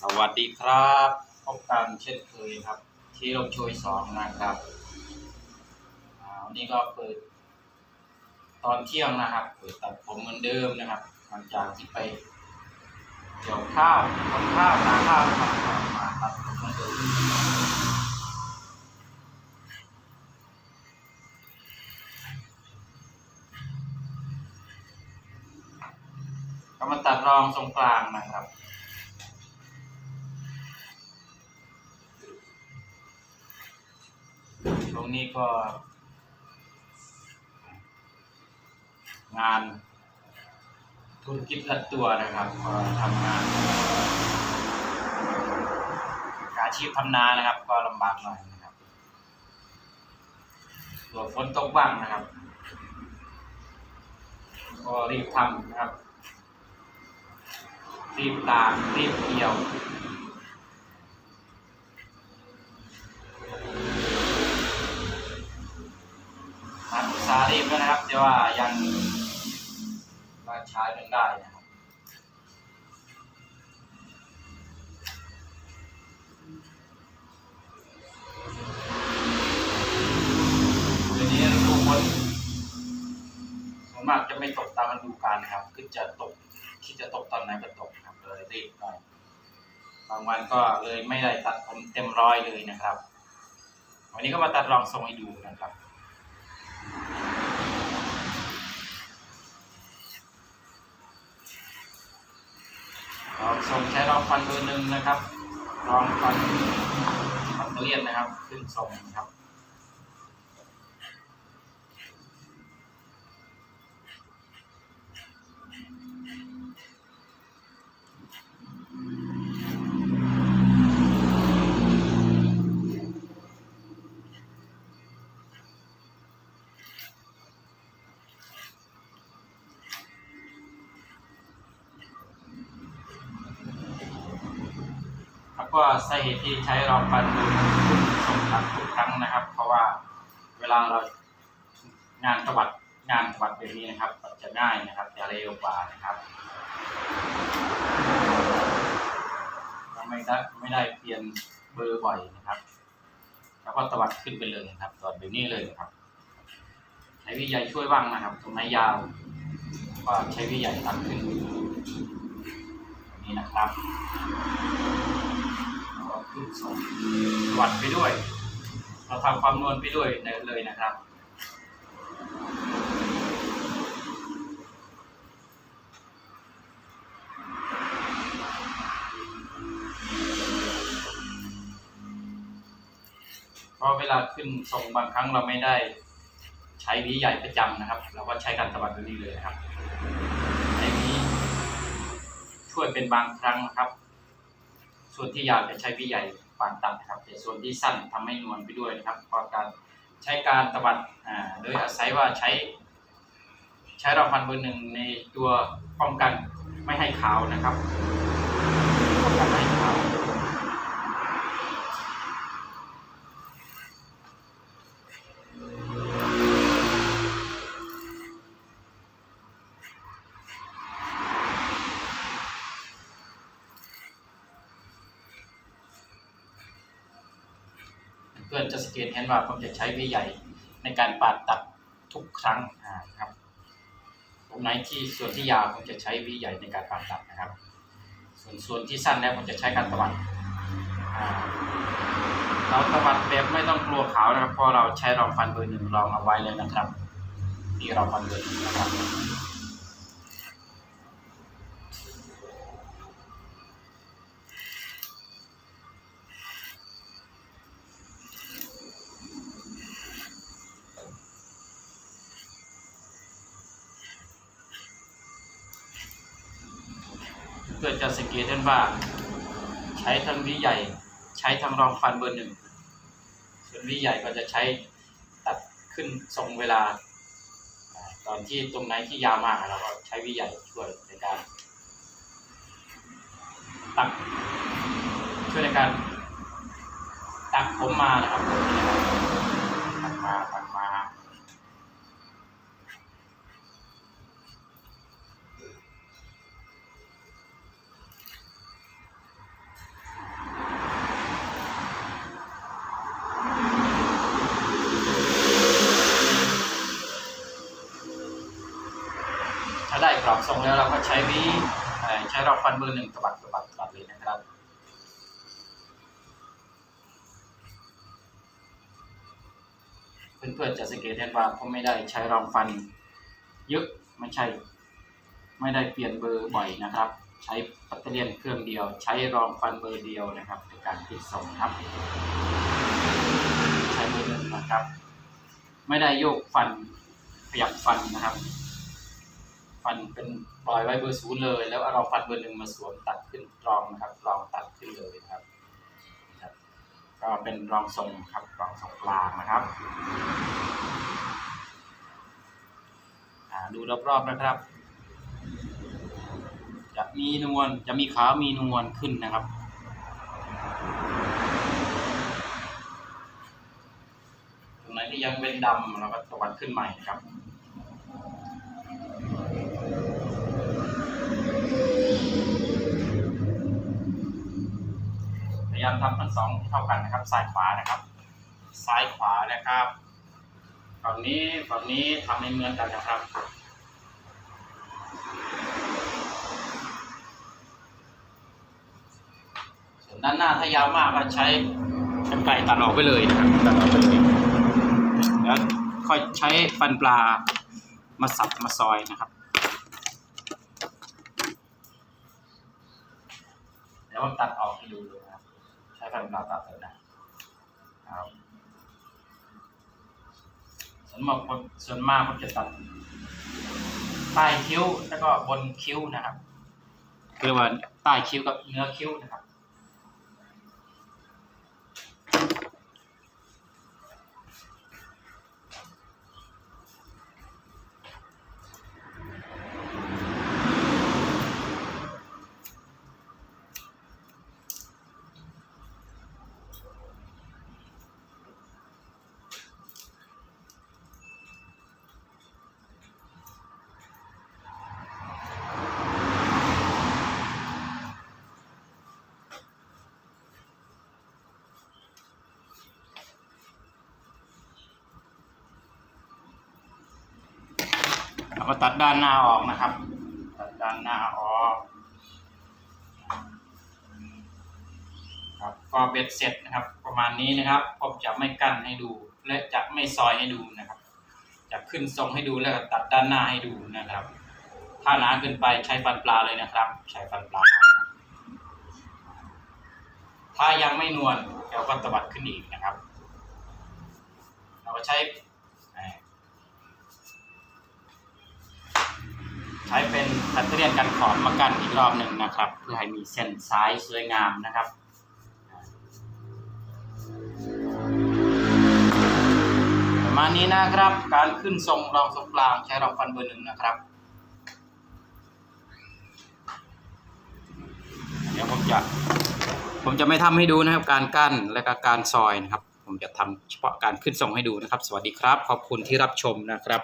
สวัสดีครับพบกันเช่นเคยครับ ที่ลมช่วยสองนะครับวันนี้ก็เปิด ตอนเที่ยงนะครับเปิดตัดผมเหมือนเดิมนะครับหลังจากที่ไปเกี่ยวข้าวคนข้าวนาข้าวนะครับมาตัดผมเหมือนเดิมก็มาตัดรองตรงกลางนะครับ ช่วงนี้ก็ งานธุรกิจลัดตัวนะครับก็ทำงานอาชีพทำนานะครับ ก็ลำบากหน่อยนะครับตัวฝนตกบ้างนะครับ ก็รีบทำนะครับ รีบตากรีบเกี่ยว แล้วนะครับแต่ว่ายังมาใช้กันได้นะครับเดี๋ยวนี้ฤดูฝนส่วนมากจะไม่ตกตามฤดูกาลนะครับ คือจะตกคิดจะตกตอนไหนก็ตกครับเลยรีบหน่อยบางวันก็เลยไม่ได้ตัดผมเต็มร้อยเลยนะครับ วันนี้ก็มาตัดรองทรงให้ดูนะครับ ส่งใช้รองฟันเบอร์หนึ่งนะครับรองฟันฟันเลียนนะครับ ขึ้นส่งนะครับ ก็สาเหตุที่ใช้รองฟันดูทุกสองครั้งทุกครั้งนะครับ เพราะว่าเวลาเรางานตวัดงานตวัดแบบนี้นะครับจะง่ายนะครับจะเร็วกว่านะครับไม่ได้ไม่ได้เปลี่ยนเบอร์บ่อยนะครับ แล้วก็ตวัดขึ้นไปเลยนะครับตวัดแบบนี้เลยนะครับใช้วิทยาช่วยบ้างนะครับ ตรงไหนยาว ก็ใช้วิทยาทำขึ้น นะครับก็ขึ้นส่งวัดไปด้วย เราทำความนวลไปด้วยเลยนะครับเพราะเวลาขึ้นส่งบางครั้งเราไม่ได้ใช้วีใหญ่ประจำนะครับ เราก็ใช้การตวัดแบบนี้เลยนะครับใช้หวี ช่วยเป็นบางครั้งนะครับ ส่วนที่ยาวจะใช้พี่ใหญ่ปานตัดนะครับ แต่ส่วนที่สั้นทำให้นวลไปด้วยนะครับเพราะการใช้การตบัดอ่าโดยอาศัยว่าใช้ ใช้รองฟันเบอร์หนึ่งในตัวป้องกันไม่ให้ขาวนะครับป้องกันไม่ให้ขาว พื่อนจะสังเกตเห็นว่าผมจะใช้วิใหญ่ในการปาดตัดทุกครั้งอ่าครับตรงไหนที่ส่วนที่ยาวผมจะใช้วิใหญ่ในการปาดตัดนะครับ ส่วนส่วนที่สั้นแล้วผมจะใช้การตวัดเราตวัดแบบไม่ต้องกลัวขาวนะครับเพราะเราใช้รองฟันเบอร์หนึ่งรองเอาไว้เลยนะครับนี่รองฟันเบอร์หนึ่งนะครับ พื่อจะสังเกตเห็นว่า ใช้ทั้งวิใหญ่ ใช้ทั้งรองฟันเบอร์หนึ่งส่วนวิใหญ่ก็จะใช้ตัดขึ้นทรงเวลา ตอนที่ตรงไหนที่ยาวมากเราก็ใช้วิใหญ่ช่วยในการตักช่วยในการตักผมมานะครับตักมาตักมา ใช้กรอบส่งแล้วิเอ่อใช้วิใช้รอบฟันเบอร์หนึ่งตบัดตบัดตบัดเลยนะครับเพื่อนๆจะสังเกตเห็นว่าผมไม่ได้ใช้รองฟัน เยอะไม่ใช่ ไม่ได้เปลี่ยนเบอร์บ่อยนะครับ ใช้แบตเตอรี่ยนเครื่องเดียว ใช้รองฟันเบอร์เดียวนะครับ ในการติดส่งครับ ใช้เบอร์หนึ่งนะครับ ไม่ได้โยกฟันขยับฟันนะครับ ฟันเป็นปล่อยไว้เบอร์ศูนย์เลย แล้วเอาฟันเบอร์หนึ่งมาสวมตัดขึ้นรองนะครับรองตัดขึ้นเลยนะครับก็เป็นรองทรงครับรองทรงกลางนะครับดูรอบๆนะครับ จะมีนวลจะมีขาวมีนวลขึ้นนะครับตรงไหนที่ยังเป็นดำเราก็ตะวันขึ้นใหม่นะครับ พยายามทำทั้งสองเท่ากันนะครับ ซ้ายขวานะครับ ซ้ายขวานะครับฝั่งนี้ฝั่งนี้ทำให้เหมือนกันนะครับส่วนด้านหน้าถ้ายาวมากก็ใช้กรรไกตัดออกไปเลยนะครับตัดออกไปเลยแล้วค่อยใช้ฟันปลามาสับมาซอยนะครับ ดี๋ยวผมตัดออกให้ดูเลยครับ ใช้ฟันปลาตัดเลยนะครับส่วนมากผมส่วนมากผมจะตัดใต้คิ้วแล้วก็บนคิ้วนะครับคือว่าใต้คิ้วกับเนื้อคิ้วนะครับ เราก็ตัดด้านหน้าออกนะครับ ตัดด้านหน้าออกครับก็เบ็ดเสร็จนะครับ ประมาณนี้นะครับผมจะไม่กั้นให้ดู และจะไม่ซอยให้ดูนะครับ จะขึ้นทรงให้ดูแล้วก็ตัดด้านหน้าให้ดูนะครับ ถ้าหนาเกินไปใช้ฟันปลาเลยนะครับ ใช้ฟันปลา ถ้ายังไม่นวลเราก็ตวัดขึ้นอีกนะครับ เราก็ใช้ ช้เป็นแบตเรียนกันขอบมากันอีกรอบหนึ่งนะครับ เพื่อให้มีเส้นซ้ายสวยงามนะครับประมาณนี้นะครับ การขึ้นทรงรองทรงกลางใช้รองฟันเบอร์หนึ่งนะครับ เดี๋ยวผมจะผมจะไม่ทำให้ดูนะครับ การกั้นและก็การซอยนะครับ ผมจะทำเฉพาะการขึ้นทรงให้ดูนะครับ สวัสดีครับ ขอบคุณที่รับชมนะครับ